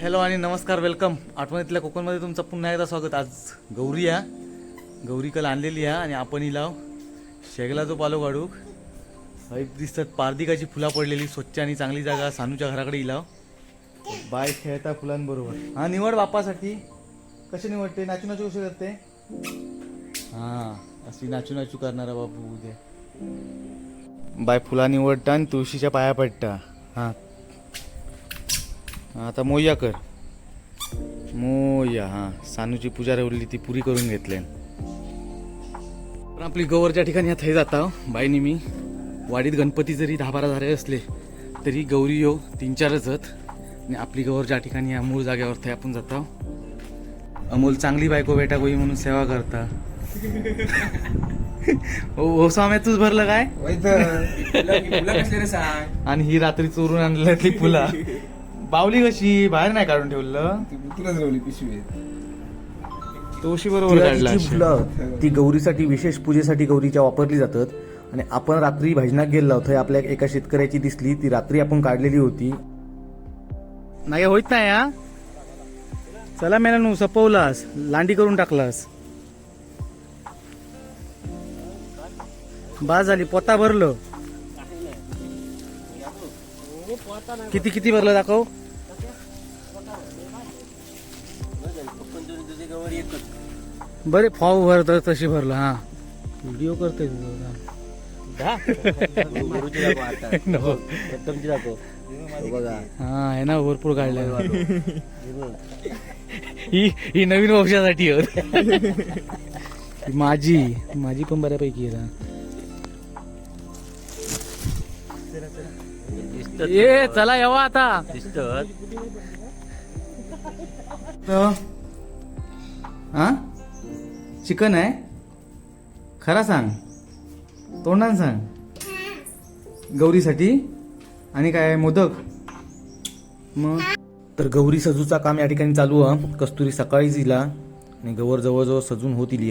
Hello आणि नमस्कार welcome आठवणीतल्या कोकणमध्ये तुमचं पुन्हा एकदा स्वागत. आज गौरी या. गौरी कल आणलेली आहे आणि आपण हिला शेगला जो पालो काढूक एक दिसतात पारदिकाची फुला पडलेली स्वच्छ आणि चांगली जागा सानूच्या घराकडे इलाव बाय खेळता फुलांबरोबर. हा निवड बापासाठी कसे निवडते? नाचू नाचू कशी करते? हा अशी नाचू नाचू करणारा बापू उद्या. बाय फुला निवडता आणि तुळशीच्या पाया पडता. हा. आता मोया कर. मोया हा. सानूची पूजा रवली ती पुरी करून घेतले पण आपली गौरच्या ठिकाणी आता हे जाता बाईनी मी. वाडीत गणपती जरी दहा बारा झाले असले तरी गौरी यो तीन चारच आणि आपली गौर ज्या ठिकाणी या मूळ जागेवर ते आपण जाता अमोल चांगली बायको बेटा गोई म्हणून सेवा करता. हो हो स्वाम्या तूच भरलं काय? आणि ही रात्री चोरून आणलेली फुला. बावली कशी? बाहेर नाही काढून ठेवलं. तुलाच पिशवी. तुळशी बरोबर काढला तिळाची फुलं ती गौरीसाठी विशेष पूजेसाठी गौरीच्या वापरली जातात. आणि आपण रात्री भजनात गेलो होतो आपल्या एका शेतकऱ्याची दिसली. ती रात्री आपण काढलेली होती. नाही होत नाही हा. चला मेला सपवलास. लांडी करून टाकलास. बाज झाली पोता भरलं. किती किती भरलं दाखव. बरे फाव भरत तशी भरलं हा. व्हिडिओ नको. हा ना भरपूर काढले ही ही नवीन वंशासाठी होत ही माझी माझी पण बऱ्यापैकी आहे. ये चला येवा आता. हा? चिकन आहे? खरा सांग. तोंडान सांग. गौरीसाठी? आणि काय आहे, मोदक? मग? तर गौरी सजूचा काम या ठिकाणी चालू आहे. कस्तुरी सकाळीच दिला आणि गवर जवळजवळ सजून होत इली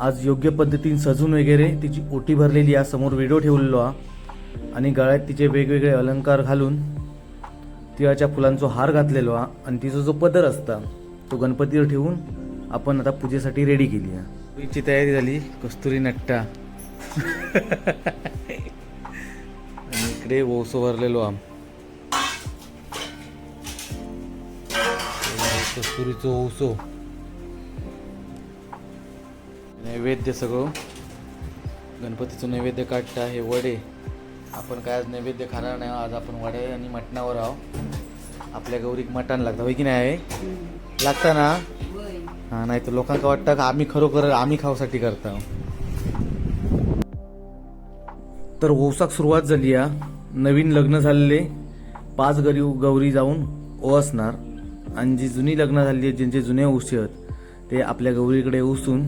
आज योग्य पद्धतीने सजून वगैरे तिची ओटी भरलेली आहे. समोर व्हिडिओ ठेवलेलो हा आणि गळ्यात तिचे वेगवेगळे अलंकार घालून तिळाच्या फुलांचा हार घातलेलो हा आणि तिचा जो पदर असता तो गणपतीवर ठेवून आपण आता पूजेसाठी रेडी केली आहे. पूजेची तयारी झाली. कस्तुरी नट्टा. आणि इकडे ओसो भरलेलो आम. कस्तुरीचं ओसो. नैवेद्य सगळं. गणपतीचं नैवेद्य काढता हे वडे. आपण काय आज नैवेद्य खाणार नाही आज आपण वडे आणि मटणावर आहो आपल्या गौरीक मटण लागतं होय की नाही लागतं ना? हा नाही तर लोकांना वाटतं का आम्ही खरोखर आम्ही खाऊसाठी करता. तर ओसाक सुरुवात झाली या नवीन लग्न झालेले. पाच गरी गौरी जाऊन ओसणार आणि जी जुनी लग्न झाली आहेत ज्यांचे जुने उशी आहेत ते आपल्या गौरीकडे ओसून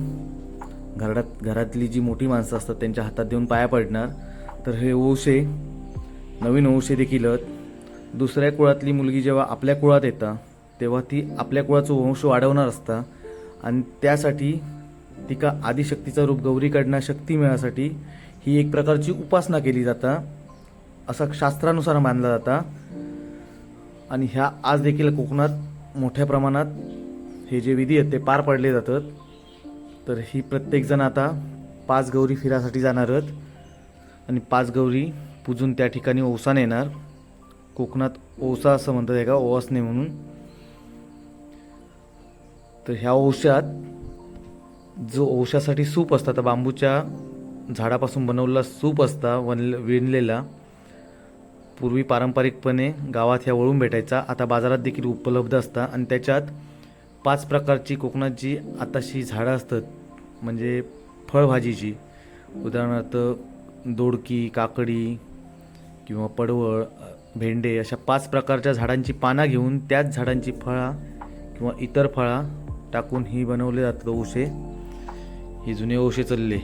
घरात घरातली जी मोठी माणसं असतात त्यांच्या हातात देऊन पाया पडणार. तर हे ओशे नवीन ओशे देखील दुसऱ्या कुळातली मुलगी जेव्हा आपल्या कुळात येतं तेव्हा ती आपल्या कुळाचं वंश वाढवणार असता. आणि त्यासाठी तिका आदिशक्तीचं रूप गौरीकडनं शक्ती मिळण्यासाठी ही एक प्रकारची उपासना केली जाता. असं शास्त्रानुसार मानला जाता. आणि ह्या आज देखील कोकणात मोठ्या प्रमाणात हे जे विधी आहेत ते पार पडले जातात. तर ही प्रत्येकजण आता पाच गौरी फिरासाठी जाणार आहेत. आणि पाच गौरी पूजून त्या ठिकाणी ओसाने येणार. कोकणात ओसा असं म्हणतात आहे का म्हणून. तर ह्या ओशात जो ओशासाठी सूप असता तर बांबूच्या झाडापासून बनवलेला सूप असता वनल विणलेला पूर्वी पारंपरिकपणे गावात ह्या वळून भेटायचा. आता बाजारात देखील उपलब्ध असता. आणि त्याच्यात पाच प्रकारची कोकणात जी आताशी झाडं असतात म्हणजे फळभाजीची. उदाहरणार्थ दोडकी काकडी किंवा पडवळ भेंडे अशा पाच प्रकारच्या झाडांची पानं घेऊन त्याच झाडांची फळा किंवा इतर फळा टाकून ही बनवले जातात. ओशे. ही जुने ओशे चालले.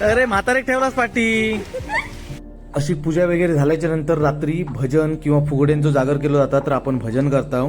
अरे म्हातारे ठेवलास पाठी अशी पूजा वगैरे झाल्याच्यानंतर रात्री भजन किंवा फुगड्यांचं जागर केलं जातात तर आपण भजन करतो.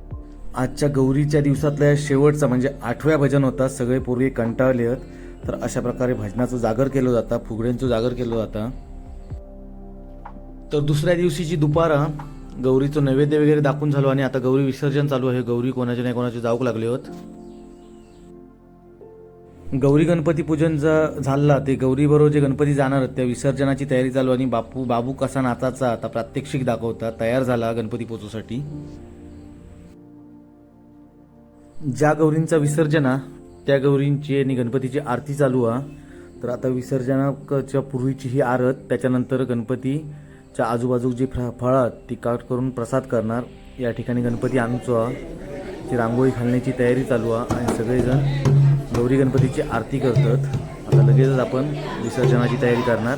आजच्या गौरीच्या दिवसातल्या शेवटचा म्हणजे आठव्या भजन होता सगळे पूर्वी कंटाळले आहेत. तर अशा प्रकारे भजनाचं जागर केलं जातं फुगड्यांचं जागर केलं जातं. तर दुसऱ्या दिवशीची दुपारा गौरीचं नैवेद्य वगैरे दाखवून झालो आणि आता गौरी विसर्जन चालू आहे. गौरी कोणाचे नाही कोणाचे जाऊक लागले होत. गौरी गणपती पूजन जर झालं ते गौरीबरोबर जे गणपती जाणार आहेत त्या विसर्जनाची तयारी चालू आणि बापू बाबू कसा नाचाचा आता प्रात्यक्षिक दाखवता तयार झाला गणपती पोचूसाठी ज्या गौरींचा विसर्जना त्या गौरींची आणि गणपतीची आरती चालू आहे तर आता विसर्जनाच्या पूर्वीची ही आरत त्याच्यानंतर गणपतीच्या आजूबाजू जी फळ फळं ती काट करून प्रसाद करणार. या ठिकाणी गणपती आणतो ती रांगोळी घालण्याची तयारी चालू आहे आणि सगळेजण गौरी गणपतीची आरती करतात. आता लगेचच आपण विसर्जनाची तयारी करणार.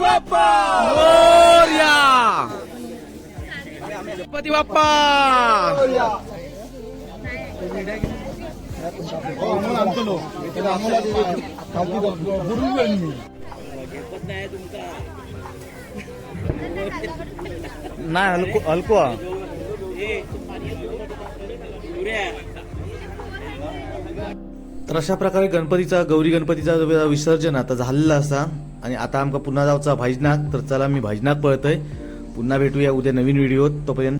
बाप्पा! मोरया! गणपती बाप्पा! नाही हलको हलको. तर अशा प्रकारे गणपतीचा गौरी गणपतीचा विसर्जन आता झालेला असा आणि आता आमका पुन्हा जाऊचा भाजनाक तर चला मी भाजनाक पळतय. पुन्हा भेटूया उद्या नवीन व्हिडिओत. तोपर्यंत